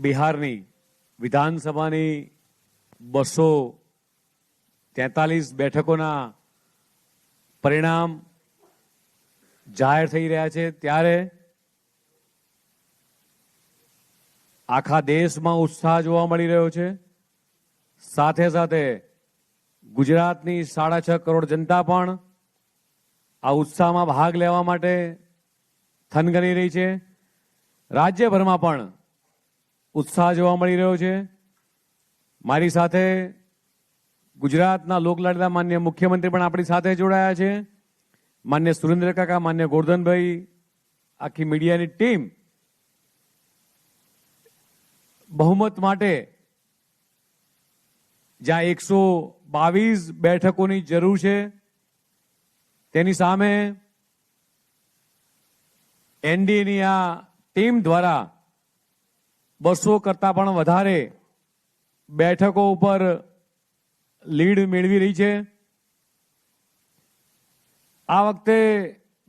બિહારની વિધાનસભાની બસો તેતાલીસ બેઠકોના પરિણામ જાહેર થઈ રહ્યા છે ત્યારે આખા દેશમાં ઉત્સાહ જોવા મળી રહ્યો છે. સાથે સાથે ગુજરાતની સાડા છ કરોડ જનતા પણ આ ઉત્સાહમાં ભાગ લેવા માટે થનગની રહી છે. રાજ્યભરમાં પણ ઉત્સાહ જોવા મળી રહ્યો છે. મારી સાથે ગુજરાતના લોકલાડલા માન્ય મુખ્યમંત્રી પણ આપણી સાથે જોડાયા છે. માન્ય સુરેન્દ્ર કાકા, માન્ય ગોરધનભાઈ, આખી મીડિયાની ટીમ બહુમત માટે જ્યાં એકસો બાવીસ બેઠકોની જરૂર છે, તેની સામે એનડીએની આ ટીમ દ્વારા બસો કરતા પણ વધારે બેઠકો ઉપર લીડ મેળવી રહી છે. આ વખતે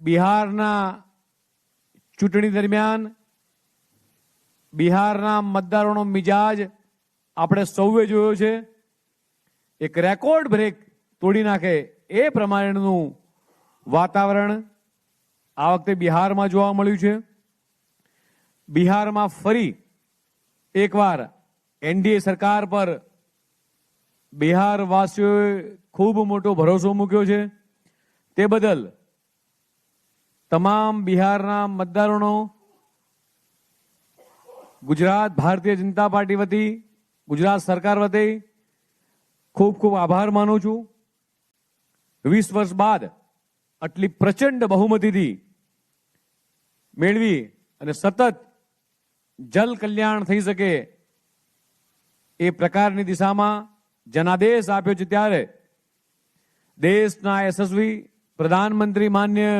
બિહારના ચૂંટણી દરમિયાન બિહારના મતદારોનો મિજાજ આપણે સૌએ જોયો છે. એક રેકોર્ડ બ્રેક તોડી નાખે એ પ્રમાણેનું વાતાવરણ આ વખતે બિહારમાં જોવા મળ્યું છે. બિહારમાં ફરી એકવાર એનડીએ સરકાર પર બિહાર વાસીઓએ ખૂબ મોટો ભરોસો મૂક્યો છે. તે બદલ તમામ બિહારના મતદારોનો ગુજરાત ભારતીય જનતા પાર્ટી વતી, ગુજરાત સરકાર વતી ખૂબ ખૂબ આભાર માનું છું. વીસ વર્ષ બાદ આટલી પ્રચંડ બહુમતીથી મેળવી અને સતત જલ કલ્યાણ થઈ શકે એ પ્રકારની દિશામાં જનાદેશ આપ્યો છે ત્યારે દેશના યશસ્વી પ્રધાનમંત્રી માન્ય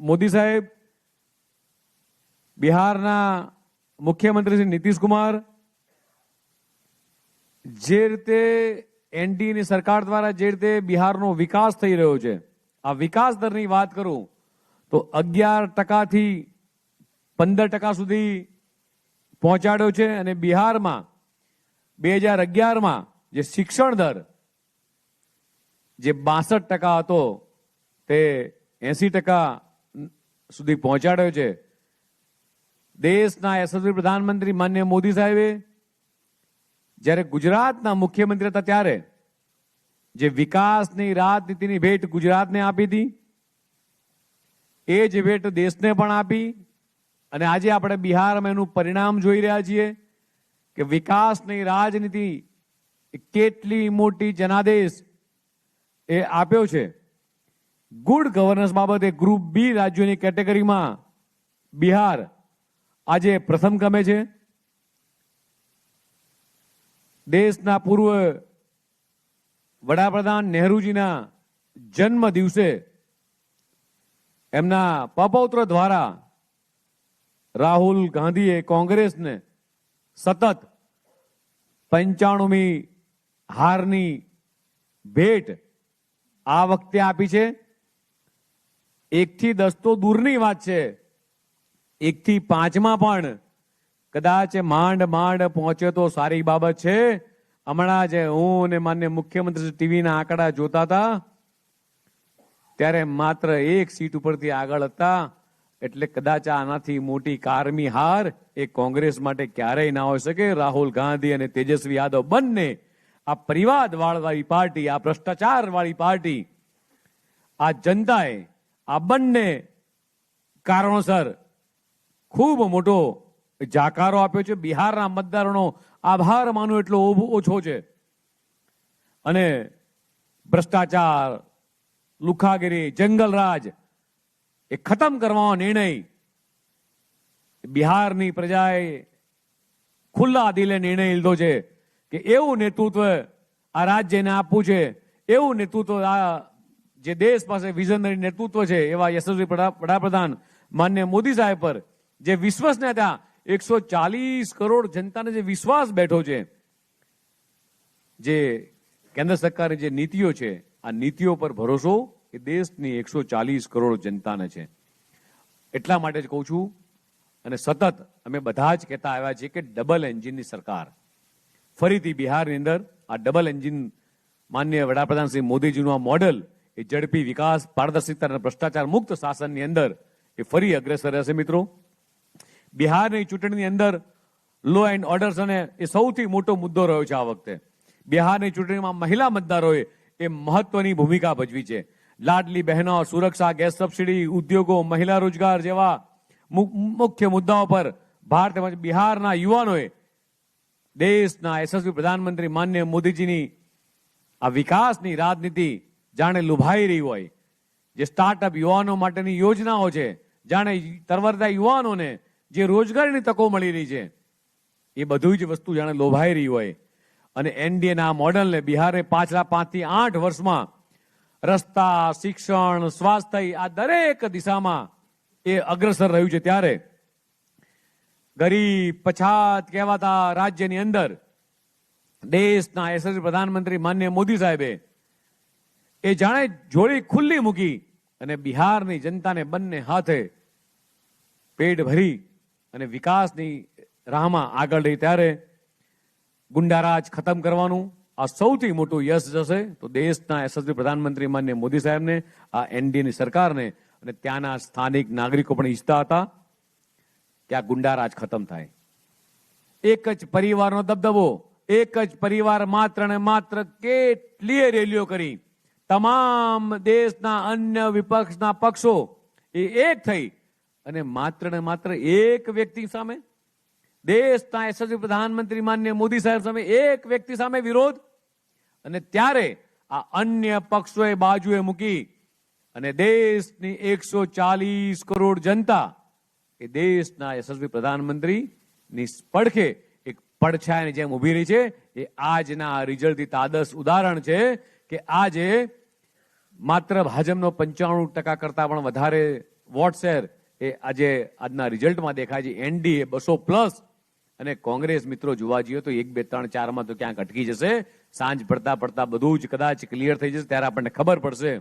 મોદી સાહેબ, બિહારના મુખ્યમંત્રી શ્રી નીતિશ કુમાર જે રીતે એનડીએની સરકાર દ્વારા જે રીતે બિહારનો વિકાસ થઈ રહ્યો છે, આ વિકાસ દરની વાત કરું તો અગિયાર ટકાથી પંદર ટકા સુધી પહોંચાડ્યો છે અને બિહારમાં બે હજાર અગિયારમાં જે શિક્ષણ દર જે બાસઠ ટકા હતો તે એસી ટકા સુધી પહોંચાડ્યો છે. દેશના યશસ્વી પ્રધાનમંત્રી માન્ય મોદી સાહેબે જ્યારે ગુજરાતના મુખ્યમંત્રી હતા ત્યારે જે વિકાસની રાજનીતિની ભેટ ગુજરાતને આપી હતી, એ જ ભેટ દેશને પણ આપી અને આજે આપણે બિહારમાં એનું પરિણામ જોઈ રહ્યા છીએ કે વિકાસની રાજનીતિ કેટલી મોટી જનાદેશ એ આપ્યો છે. ગુડ ગવર્નન્સ બાબતે ગ્રુપ બી રાજ્યોની કેટેગરીમાં બિહાર આજે પ્રથમ ગમે છે. દેશના પૂર્વ વડાપ્રધાન નહેરુજીના જન્મ દિવસે એમના પપૌત્ર દ્વારા રાહુલ ગાંધીએ કોંગ્રેસને સતત પંચાણુમી હારની ભેટ આ વખતે આપી છે. એકથી દસ તો દૂરની વાત છે. એકથી પાંચમાં પણ કદાચ માંડ માંડ પહોંચે તો સારી બાબત છે. હમણાં જે હું અને માન્ય મુખ્યમંત્રી ટીવીના આંકડા જોતા હતા. ત્યારે માત્ર એક સીટ ઉપરથી આગળ હતા. એટલે કદાચ આનાથી મોટી કારમી હાર એ કોંગ્રેસ માટે ક્યારેય ના હોઈ શકે. રાહુલ ગાંધી અને તેજસ્વી યાદવ બંને આ પરિવાદ વાળી પાર્ટી, આ ભ્રષ્ટાચાર વાળી પાર્ટી, આ જનતાએ આ બંને કારણોસર ખૂબ મોટો જાકારો આપ્યો છે. બિહારના મતદારોનો આભાર માનો એટલો ઓછો છે. અને ભ્રષ્ટાચાર, લુખાગીરી, જંગલરાજ એ ખતમ કરવાનો નિર્ણય બિહારની પ્રજાએ ખુલ્લા દિલે નિર્ણય લીધો છે કે એવું નેતૃત્વ આ રાજ્યને આપવું છે, એવું નેતૃત્વ આ જે દેશ પાસે વિઝનરી નેતૃત્વ છે એવા યશસ્વી વડાપ્રધાન માન્ય મોદી સાહેબ પર, જે વિશ્વસને ત્યાં એકસો ચાલીસ કરોડ જનતાને જે વિશ્વાસ બેઠો છે, જે કેન્દ્ર સરકારની જે નીતિઓ છે, આ નીતિઓ પર ભરોસો એ દેશની એકસો ચાલીસ કરોડ જનતાને છે. એટલા માટે જ કહું છું, અને સતત અમે બધા જ કહેતા આવ્યા છીએ કે ડબલ એન્જિનની સરકાર. ફરીથી બિહારની અંદર આ ડબલ એન્જિન માન્ય વડાપ્રધાન શ્રી મોદીજીનું આ મોડલ એ ઝડપી વિકાસ, પારદર્શિતા અને ભ્રષ્ટાચાર મુક્ત શાસનની અંદર એ ફરી અગ્રેસર રહેશે મિત્રો. બિહારની ચૂંટણીની અંદર લો એન્ડ ઓર્ડર્સ અને એ સૌથી મોટો મુદ્દો રહ્યો છે આ વખતે. બિહારની ચૂંટણીમાં મહિલા મતદારોએ એ મહત્વની ભૂમિકા ભજવી છે. લાડલી બહેનો, સુરક્ષા, ગેસ સબસિડી, ઉદ્યોગો, મહિલા રોજગાર જેવા મુખ્ય મુદ્દાઓ પર ભારત તેમજ બિહારના યુવાનોએ દેશના યશસ્વી પ્રધાનમંત્રી માન્ય મોદીજીની આ વિકાસની રાજનીતિ જાણે લુભાઈ રહી હોય. જે સ્ટાર્ટઅપ યુવાનો માટેની યોજનાઓ છે, જાણે તરવરતા યુવાનોને જે રોજગારીની તકો મળી રહી છે, એ બધું જ વસ્તુ જાણે લોભાઈ રહી હોય. અને એનડીએના મોડલને બિહારે પાછલા પાંચથી આઠ વર્ષમાં રસ્તા, શિક્ષણ, સ્વાસ્થ્ય, આ દરેક દિશામાં એ અગ્રસર રહ્યું છે ત્યારે. ગરીબ, પછાત કહેવાતા રાજ્યની અંદર દેશના યશસ્વી પ્રધાનમંત્રી માન્ય મોદી સાહેબે એ જાણે જોડી ખુલ્લી મૂકી અને બિહારની જનતાને બંને હાથે પેટ ભરી અને વિકાસની રાહમાં આગળ રહી. ત્યારે ગુંડારાજ ખતમ કરવાનું આ સૌથી મોટું યશ જશે તો દેશના યશસ્વી પ્રધાનમંત્રી માન્ય મોદી સાહેબને, આ એનડીએની સરકારને અને ત્યાંના સ્થાનિક નાગરિકો પણ ઈચ્છતા હતા કે આ ગુંડારાજ ખતમ થાય. એક જ પરિવારનો દબદબો, એક જ પરિવાર માત્ર ને માત્ર કેટલીય રેલીઓ કરી. તમામ દેશના અન્ય વિપક્ષના પક્ષો એ એક થઈ અને માત્ર ને માત્ર એક વ્યક્તિ સામે, દેશના યશસ્વી પ્રધાનમંત્રી માન્ય મોદી સાહેબ સામે એક વ્યક્તિ સામે વિરોધ અને ત્યારે આ અન્ય પક્ષોએ બાજુએ મૂકી અને દેશની એકસો ચાલીસ કરોડ જનતા એ દેશના યશસ્વી પ્રધાનમંત્રી ની પડખે એક પડછાયાની જેમ ઊભી રહી છે. એ આજના રિઝલ્ટથી તાદસ ઉદાહરણ છે કે આજે માત્ર ભાજપનો પંચાણું ટકા કરતા પણ વધારે વોટ શેર એ આજે આજના રિઝલ્ટમાં દેખાય છે. એનડીએ બસો પ્લસ અને કોંગ્રેસ મિત્રો જોવા જઈએ તો એક, બે, ત્રણ, ચારમાં તો ક્યાંક અટકી જશે. સાંજ પડતા પડતા બધું જ કદાચ ક્લિયર થઈ જશે. ત્યારે આપણને ખબર પડશે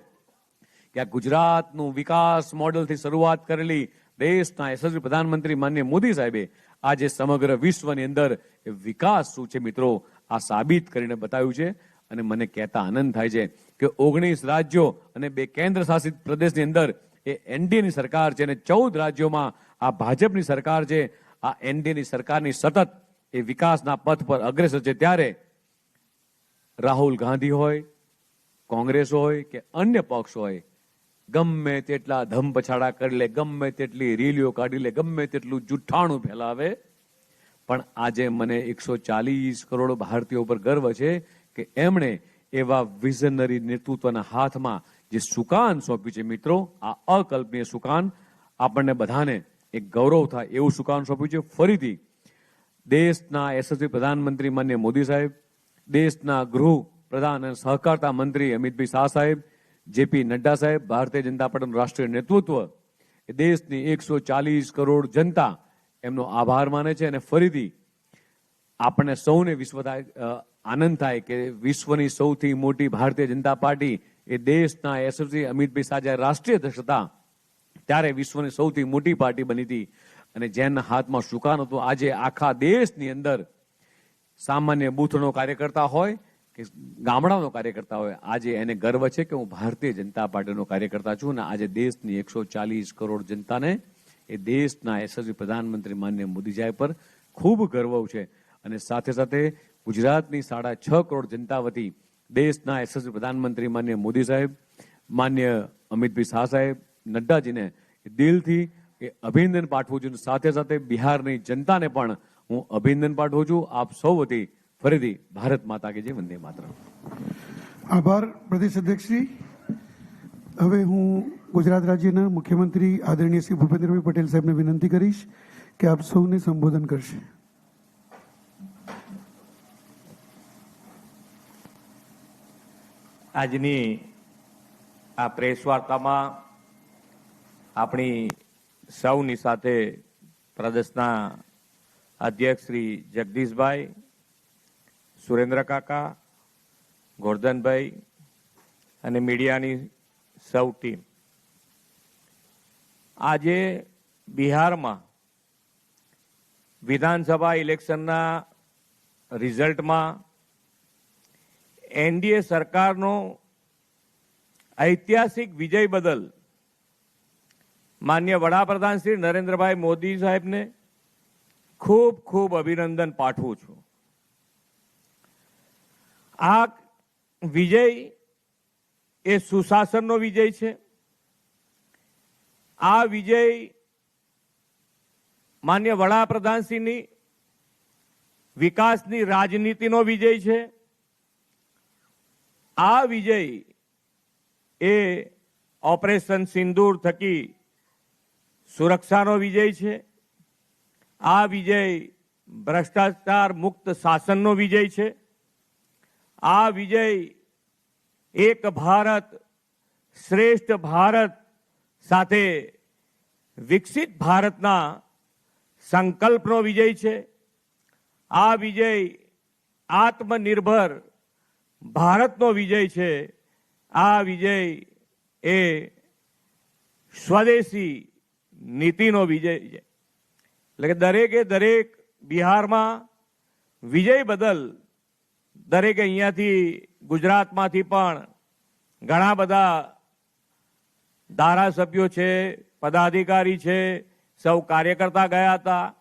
કે આ ગુજરાતનું વિકાસ મોડલથી શરૂઆત કરેલી દેશના યશસ્વી પ્રધાનમંત્રી માન્ય મોદી સાહેબે આજે સમગ્ર વિશ્વની અંદર એ વિકાસ શું છે મિત્રો આ સાબિત કરીને બતાવ્યું છે. અને મને કહેતા આનંદ થાય છે કે ઓગણીસ રાજ્યો અને બે કેન્દ્ર શાસિત પ્રદેશની અંદર એ એનડીએની સરકાર છે અને ચૌદ રાજ્યોમાં આ ભાજપની સરકાર છે. આ એનડીએની સરકારની સતત એ વિકાસના પથ પર અગ્રેસર છે. ત્યારે રાહુલ ગાંધી હોય, કોંગ્રેસ હોય કે અન્ય પક્ષ હોય, ગમે તેટલા ધમ પછાડા કરી લે, ગમે તેટલી રીલીઓ કાઢી લે, ગમે તેટલું જુઠ્ઠાણું ફેલાવે. પણ આજે મને એકસો ચાલીસ કરોડ ભારતીયો પર ગર્વ છે કે એમણે એવા વિઝનરી નેતૃત્વના હાથમાં જે સુકાન સોંપ્યું છે. મિત્રો, આ અકલ્પનીય સુકાન આપણને બધાને એક ગૌરવ થાય એવું સુકાન સોંપ્યું છે? ફરીથી, દેશના યશસ્વી પ્રધાનમંત્રી માન્ય મોદી સાહેબ, દેશના ગૃહ પ્રધાન અને સહકારતા મંત્રી અમિતભાઈ શાહ સાહેબ, જેપી નડ્ડા સાહેબ, ભારતીય જનતા પાર્ટીનું રાષ્ટ્રીય નેતૃત્વ એ દેશની એકસો ચાલીસ કરોડ જનતા એમનો આભાર માને છે અને ફરીથી આપણને સૌને વિશ્વ આનંદ થાય કે વિશ્વની સૌથી મોટી ભારતીય જનતા પાર્ટી એ દેશના યશસ્વી અમિતભાઈ શાહ રાષ્ટ્રીય અધ્યક્ષ હતા ત્યારે વિશ્વની સૌથી મોટી પાર્ટી બની હતી. અને જેના હાથમાં સુકાન હતું, આજે આખા દેશની અંદર સામાન્ય બૂથનો કાર્યકર્તા હોય કે ગામડાનો કાર્યકર્તા હોય, આજે એને ગર્વ છે કે હું ભારતીય જનતા પાર્ટીનો કાર્યકર્તા છું અને આજે દેશની એકસો ચાલીસ કરોડ જનતાને એ દેશના યશસ્વી પ્રધાનમંત્રી માન્ય મોદી સાહેબ પર ખૂબ ગર્વ છે. અને સાથે સાથે ગુજરાતની સાડા છ કરોડ જનતા વતી દેશના યશસ્વી પ્રધાનમંત્રી માન્ય મોદી સાહેબ માન્ય અમિતભાઈ શાહ સાહેબ નડ્ડાજીને દિલથી એ અભિનંદન પાઠવું છું. સાથે સાથે બિહારની જનતાને પણ હું અભિનંદન પાઠવું છું. આપ સૌ વતી ફરીથી ભારત માતા કે જે વંદે માત્ર આભાર પ્રદેશ અધ્યક્ષશ્રી હવે હું ગુજરાત રાજ્યના મુખ્યમંત્રી આદરણીય શ્રી ભૂપેન્દ્રભાઈ પટેલ સાહેબને વિનંતી કરીશ કે આપ સૌને સંબોધન કરશે. આજની આ પ્રેસ વાર્તામાં આપણી સૌની સાથે પ્રદેશના અધ્યક્ષ શ્રી જગદીશભાઈ, સુરેન્દ્ર કાકા, ગોરધનભાઈ અને મીડિયાની સૌ ટીમ. આજે બિહારમાં વિધાનસભા ઇલેક્શનના રિઝલ્ટમાં એનડીએ સરકારનો ઐતિહાસિક વિજય બદલ માન્ય વડાપ્રધાન શ્રી નરેન્દ્રભાઈ મોદી સાહેબને ખૂબ ખૂબ અભિનંદન પાઠવું છું. આ વિજય એ સુશાસનનો વિજય છે. આ વિજય માન્ય વડાપ્રધાનશ્રીની વિકાસની રાજનીતિનો વિજય છે. આ વિજય એ ઓપરેશન સિંદૂર થકી સુરક્ષાનો વિજય છે. આ વિજય ભ્રષ્ટાચાર મુક્ત શાસનનો વિજય છે. આ વિજય એક ભારત શ્રેષ્ઠ ભારત સાથે વિકસિત ભારતના સંકલ્પનો વિજય છે. આ વિજય આત્મનિર્ભર ભારતનો વિજય છે. આ વિજય એ સ્વદેશી નીતિનો વિજય છે. એટલે કે દરેકે દરેક બિહારમાં વિજય બદલ દરેકે અહીંયાથી ગુજરાતમાંથી પણ ઘણા બધા ધારાસભ્યો છે, પદાધિકારી છે, સૌ કાર્યકર્તા ગયા હતા.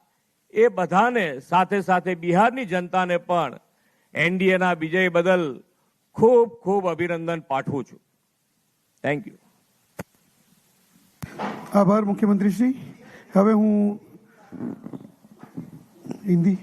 એ બધાને સાથે સાથે બિહારની જનતાને પણ એનડીએના વિજય બદલ ખૂબ ખૂબ અભિનંદન પાઠવું છું. થેન્ક યુ આભાર મુખ્યમંત્રી શ્રી હવે હું હિન્દી